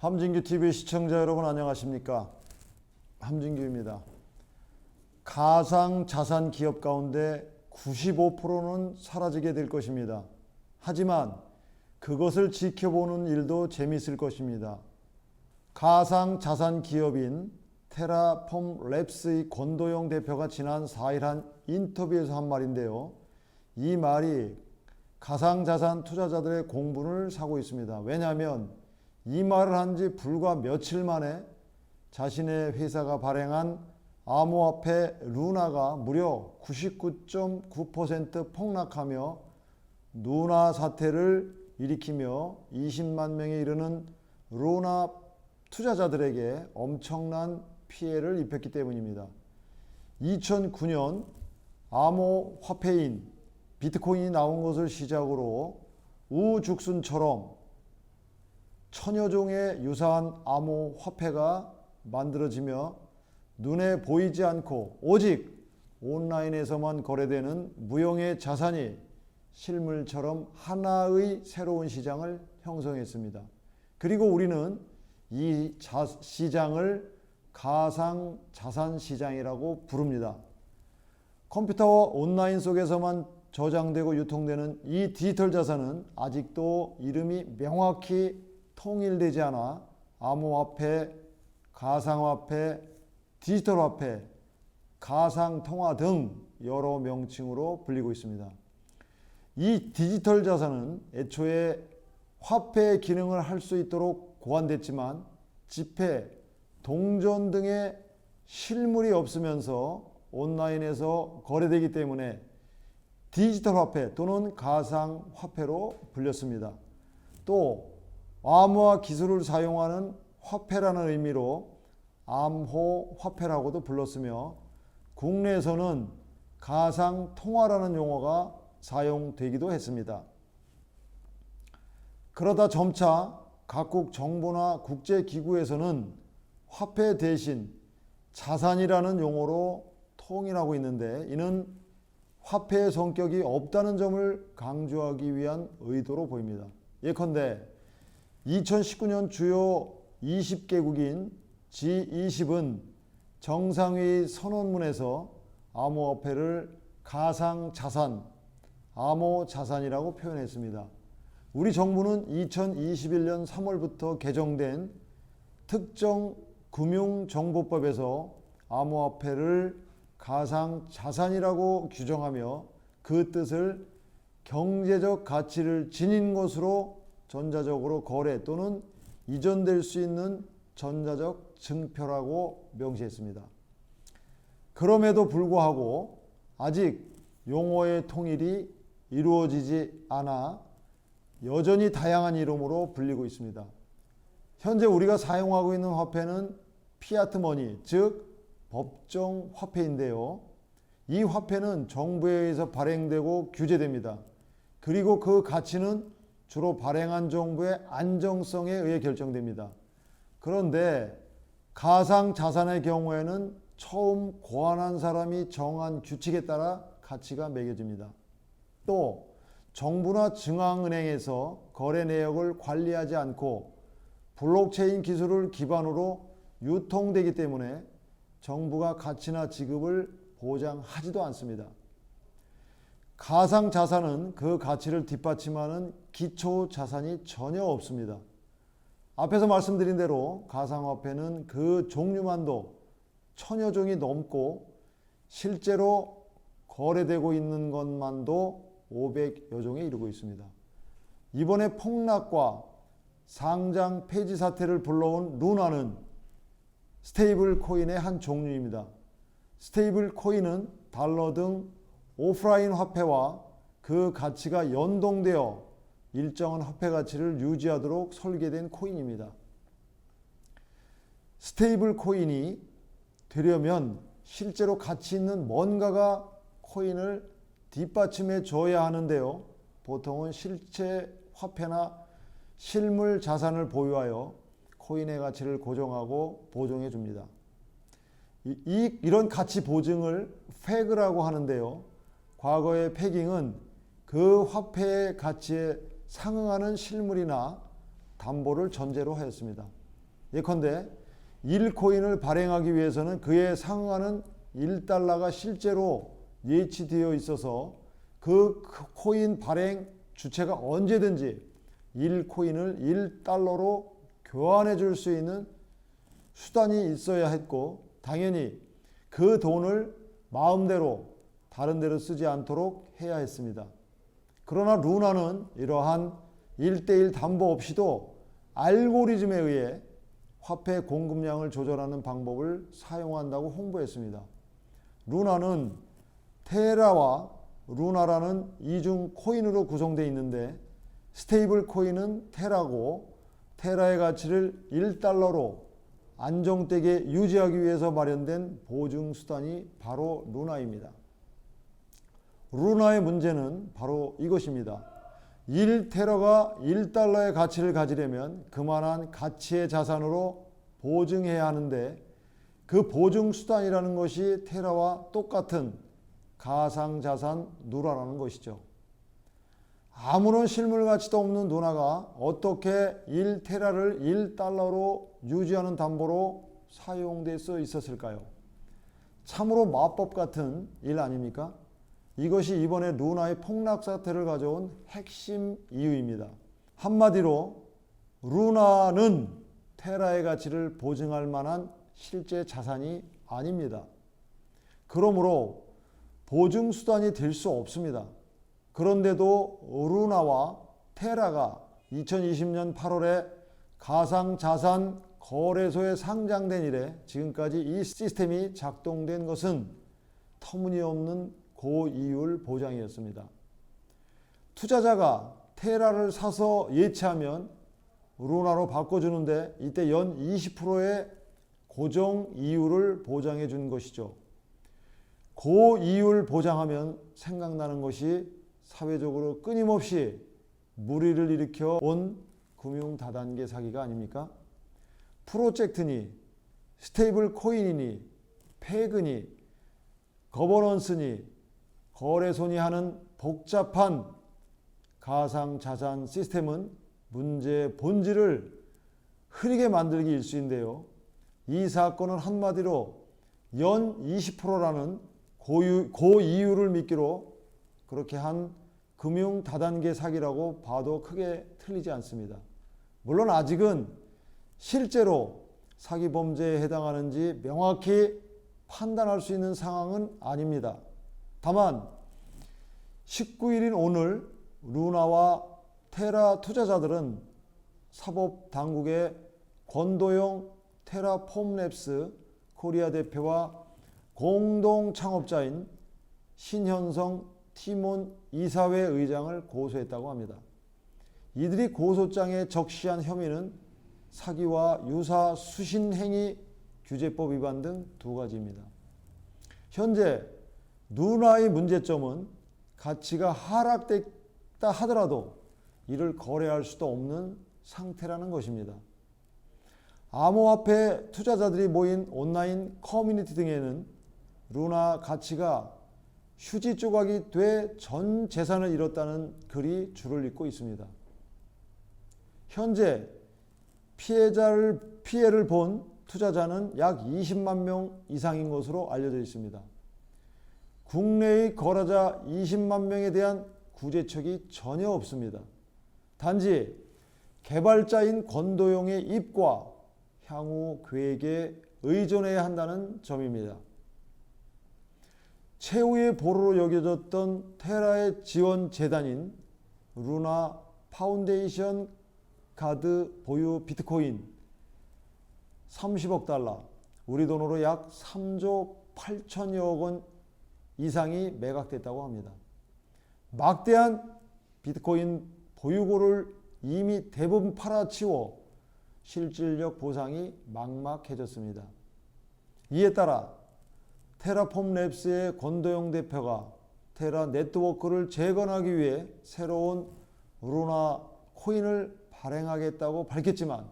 함진규 TV 시청자 여러분 안녕하십니까? 함진규입니다. 가상 자산 기업 가운데 95%는 사라지게 될 것입니다. 하지만 그것을 지켜보는 일도 재미있을 것입니다. 가상 자산 기업인 테라폼 랩스의 권도영 대표가 지난 4일 한 인터뷰에서 한 말인데요. 이 말이 가상 자산 투자자들의 공분을 사고 있습니다. 왜냐하면 이 말을 한 지 불과 며칠 만에 자신의 회사가 발행한 암호화폐 루나가 무려 99.9% 폭락하며 누나 사태를 일으키며 20만 명에 이르는 루나 투자자들에게 엄청난 피해를 입혔기 때문입니다. 2009년 암호 화폐인 비트코인이 나온 것을 시작으로 우죽순처럼 천여 종의 유사한 암호 화폐가 만들어지며 눈에 보이지 않고 오직 온라인에서만 거래되는 무형의 자산이 실물처럼 하나의 새로운 시장을 형성했습니다. 그리고 우리는 이 자, 시장을 가상 자산 시장이라고 부릅니다. 컴퓨터와 온라인 속에서만 저장되고 유통되는 이 디지털 자산은 아직도 이름이 명확히 통일되지 않아 암호화폐, 가상화폐, 디지털화폐, 가상통화 등 여러 명칭으로 불리고 있습니다. 이 디지털 자산은 애초에 화폐의 기능을 할 수 있도록 고안됐지만 지폐, 동전 등의 실물이 없으면서 온라인에서 거래되기 때문에 디지털 화폐 또는 가상 화폐로 불렸습니다. 또 암호화 기술을 사용하는 화폐라는 의미로 암호 화폐라고도 불렀으며 국내에서는 가상 통화라는 용어가 사용되기도 했습니다. 그러다 점차 각국 정부나 국제 기구에서는 화폐 대신 자산이라는 용어로 통일하고 있는데 이는 화폐의 성격이 없다는 점을 강조하기 위한 의도로 보입니다. 예컨대 2019년 주요 20개국인 G20은 정상회의 선언문에서 암호화폐를 가상 자산, 암호 자산이라고 표현했습니다. 우리 정부는 2021년 3월부터 개정된 특정 금융정보법에서 암호화폐를 가상 자산이라고 규정하며 그 뜻을 경제적 가치를 지닌 것으로 전자적으로 거래 또는 이전될 수 있는 전자적 증표라고 명시했습니다. 그럼에도 불구하고 아직 용어의 통일이 이루어지지 않아 여전히 다양한 이름으로 불리고 있습니다. 현재 우리가 사용하고 있는 화폐는 피아트 머니, 즉 법정 화폐인데요. 이 화폐는 정부에 의해서 발행되고 규제됩니다. 그리고 그 가치는 주로 발행한 정부의 안정성에 의해 결정됩니다. 그런데 가상 자산의 경우에는 처음 고안한 사람이 정한 규칙에 따라 가치가 매겨집니다. 또 정부나 중앙은행에서 거래 내역을 관리하지 않고 블록체인 기술을 기반으로 유통되기 때문에 정부가 가치나 지급을 보장하지도 않습니다. 가상 자산은 그 가치를 뒷받침하는 기초 자산이 전혀 없습니다. 앞에서 말씀드린 대로 가상화폐는 그 종류만도 천여 종이 넘고 실제로 거래되고 있는 것만도 500여 종에 이르고 있습니다. 이번에 폭락과 상장 폐지 사태를 불러온 루나는 스테이블 코인의 한 종류입니다. 스테이블 코인은 달러 등 오프라인 화폐와 그 가치가 연동되어 일정한 화폐 가치를 유지하도록 설계된 코인입니다. 스테이블 코인이 되려면 실제로 가치 있는 뭔가가 코인을 뒷받침해 줘야 하는데요. 보통은 실체 화폐나 실물 자산을 보유하여 코인의 가치를 고정하고 보존해 줍니다. 이, 이, 이런 가치 보증을 패그라고 하는데요. 과거의 패깅은 그 화폐의 가치에 상응하는 실물이나 담보를 전제로 하였습니다. 예컨대 1코인을 발행하기 위해서는 그에 상응하는 1달러가 실제로 예치되어 있어서 그 코인 발행 주체가 언제든지 1코인을 1달러로 교환해 줄 수 있는 수단이 있어야 했고 당연히 그 돈을 마음대로 다른 데로 쓰지 않도록 해야 했습니다. 그러나 루나는 이러한 1대1 담보 없이도 알고리즘에 의해 화폐 공급량을 조절하는 방법을 사용한다고 홍보했습니다. 루나는 테라와 루나라는 이중 코인으로 구성되어 있는데 스테이블 코인은 테라고 테라의 가치를 1달러로 안정되게 유지하기 위해서 마련된 보증 수단이 바로 루나입니다. 루나의 문제는 바로 이것입니다. 1테러가 1달러의 가치를 가지려면 그만한 가치의 자산으로 보증해야 하는데 그 보증 수단이라는 것이 테라와 똑같은 가상 자산 누라라는 것이죠. 아무런 실물 가치도 없는 누나가 어떻게 1테라를 1달러로 유지하는 담보로 사용될 수 있었을까요? 참으로 마법 같은 일 아닙니까? 이것이 이번에 루나의 폭락 사태를 가져온 핵심 이유입니다. 한마디로 루나는 테라의 가치를 보증할 만한 실제 자산이 아닙니다. 그러므로 보증 수단이 될 수 없습니다. 그런데도 루나와 테라가 2020년 8월에 가상 자산 거래소에 상장된 이래 지금까지 이 시스템이 작동된 것은 터무니없는 고이율 보장이었습니다. 투자자가 테라를 사서 예치하면 루나로 바꿔주는데 이때 연 20%의 고정 이율을 보장해 준 것이죠. 고이율 보장하면 생각나는 것이 사회적으로 끊임없이 무리를 일으켜 온 금융 다단계 사기가 아닙니까? 프로젝트니 스테이블 코인이니 패그니 거버넌스니 거래소니 하는 복잡한 가상 자산 시스템은 문제의 본질을 흐리게 만들기 일수인데요. 이 사건은 한마디로 연 20%라는 고유, 고이율을 미끼로 그렇게 한 금융 다단계 사기라고 봐도 크게 틀리지 않습니다. 물론 아직은 실제로 사기 범죄에 해당하는지 명확히 판단할 수 있는 상황은 아닙니다. 다만 19일인 오늘 루나와 테라 투자자들은 사법 당국의 권도영 테라폼랩스 코리아 대표와 공동 창업자인 신현성 티몬 이사회 의장을 고소했다고 합니다. 이들이 고소장에 적시한 혐의는 사기와 유사 수신행위 규제법 위반 등 두 가지입니다. 현재 누나의 문제점은 가치가 하락됐다 하더라도 이를 거래할 수도 없는 상태라는 것입니다. 암호화폐 투자자들이 모인 온라인 커뮤니티 등에는 루나 가치가 휴지 조각이 돼 전 재산을 잃었다는 글이 줄을 잇고 있습니다. 현재 피해자를 피해를 본 투자자는 약 20만 명 이상인 것으로 알려져 있습니다. 국내의 거래자 20만 명에 대한 구제책이 전혀 없습니다. 단지 개발자인 권도용의 입과 향후 계획에 의존해야 한다는 점입니다. 최후의 보루로 여겨졌던 테라의 지원 재단인 루나 파운데이션 가드 보유 비트코인 30억 달러, 우리 돈으로 약 3조 8천여억 원 이상이 매각됐다고 합니다. 막대한 비트코인 보유고를 이미 대부분 팔아치워 실질적 보상이 막막해졌습니다. 이에 따라 테라폼 랩스의 권도영 대표가 테라 네트워크를 재건하기 위해 새로운 루나 코인을 발행하겠다고 밝혔지만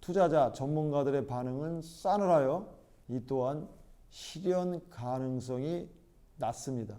투자자 전문가들의 반응은 싸늘하여 이 또한 실현 가능성이 낮습니다.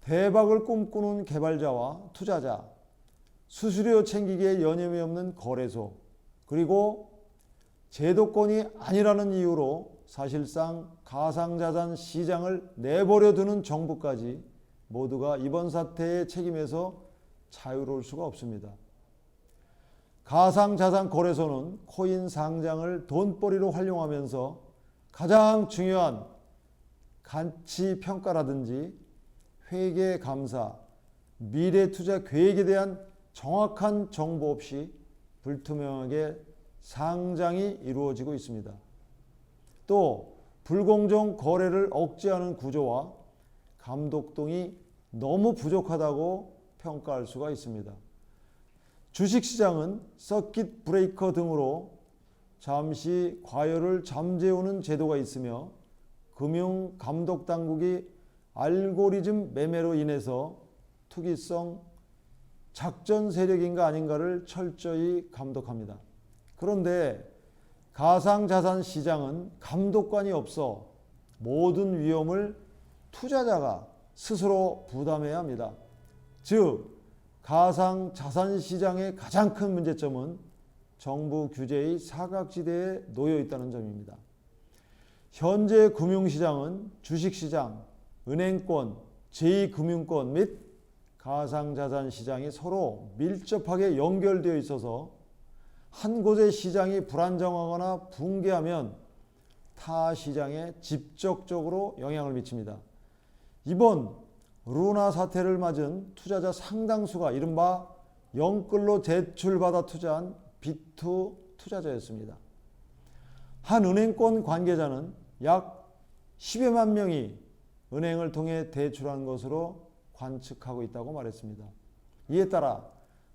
대박을 꿈꾸는 개발자와 투자자, 수수료 챙기기에 여념이 없는 거래소, 그리고 제도권이 아니라는 이유로 사실상 가상자산 시장을 내버려 두는 정부까지 모두가 이번 사태의 책임에서 자유로울 수가 없습니다. 가상자산 거래소는 코인 상장을 돈벌이로 활용하면서 가장 중요한 가치 평가라든지 회계 감사, 미래 투자 계획에 대한 정확한 정보 없이 불투명하게 상장이 이루어지고 있습니다. 또 불공정 거래를 억제하는 구조와 감독동이 너무 부족하다고 평가할 수가 있습니다. 주식시장은 서킷 브레이커 등으로 잠시 과열을 잠재우는 제도가 있으며 금융 감독 당국이 알고리즘 매매로 인해서 투기성 작전 세력인가 아닌가를 철저히 감독합니다. 그런데 가상자산 시장은 감독관이 없어 모든 위험을 투자자가 스스로 부담해야 합니다. 즉, 가상자산 시장의 가장 큰 문제점은 정부 규제의 사각지대에 놓여 있다는 점입니다. 현재 금융시장은 주식시장, 은행권, 제2금융권 및 가상자산 시장이 서로 밀접하게 연결되어 있어서 한 곳의 시장이 불안정하거나 붕괴하면 타 시장에 직접적으로 영향을 미칩니다. 이번 루나 사태를 맞은 투자자 상당수가 이른바 영끌로 대출받아 투자한 비투 투자자였습니다. 한 은행권 관계자는 약 10여만 명이 은행을 통해 대출한 것으로 관측하고 있다고 말했습니다. 이에 따라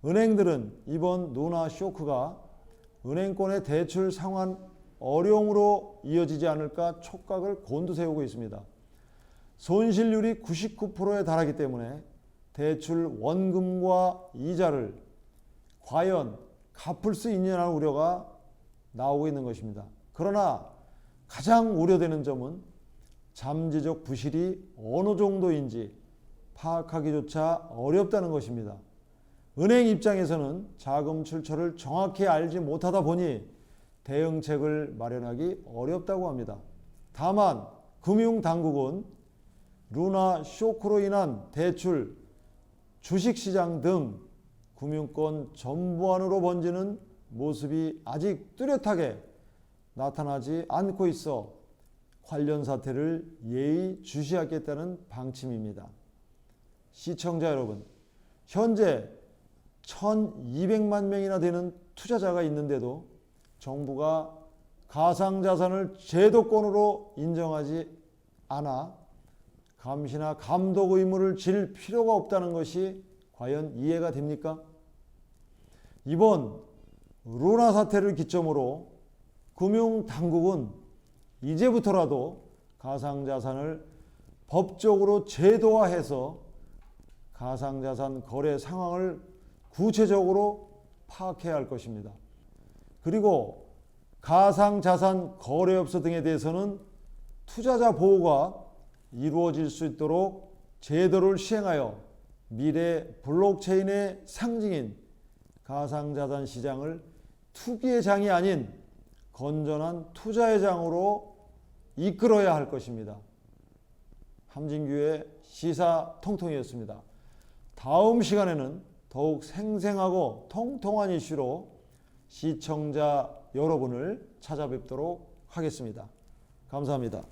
은행들은 이번 누나 쇼크가 은행권의 대출 상환 어려움으로 이어지지 않을까 촉각을 곤두세우고 있습니다. 손실률이 99%에 달하기 때문에 대출 원금과 이자를 과연 갚을 수 있냐는 우려가 나오고 있는 것입니다. 그러나 가장 우려되는 점은 잠재적 부실이 어느 정도인지 파악하기조차 어렵다는 것입니다. 은행 입장에서는 자금 출처를 정확히 알지 못하다 보니 대응책을 마련하기 어렵다고 합니다. 다만 금융당국은 루나 쇼크로 인한 대출, 주식시장 등 금융권 전부 안으로 번지는 모습이 아직 뚜렷하게 나타나지 않고 있어 관련 사태를 예의 주시하겠다는 방침입니다. 시청자 여러분, 현재 1200만 명이나 되는 투자자가 있는데도 정부가 가상자산을 제도권으로 인정하지 않아 감시나 감독 의무를 질 필요가 없다는 것이 과연 이해가 됩니까? 이번 루나 사태를 기점으로 금융당국은 이제부터라도 가상자산을 법적으로 제도화해서 가상자산 거래 상황을 구체적으로 파악해야 할 것입니다. 그리고 가상자산 거래업소 등에 대해서는 투자자 보호가 이루어질 수 있도록 제도를 시행하여 미래 블록체인의 상징인 가상자산 시장을 투기의 장이 아닌 건전한 투자의 장으로 이끌어야 할 것입니다. 함진규의 시사 통통이었습니다. 다음 시간에는 더욱 생생하고 통통한 이슈로 시청자 여러분을 찾아뵙도록 하겠습니다. 감사합니다.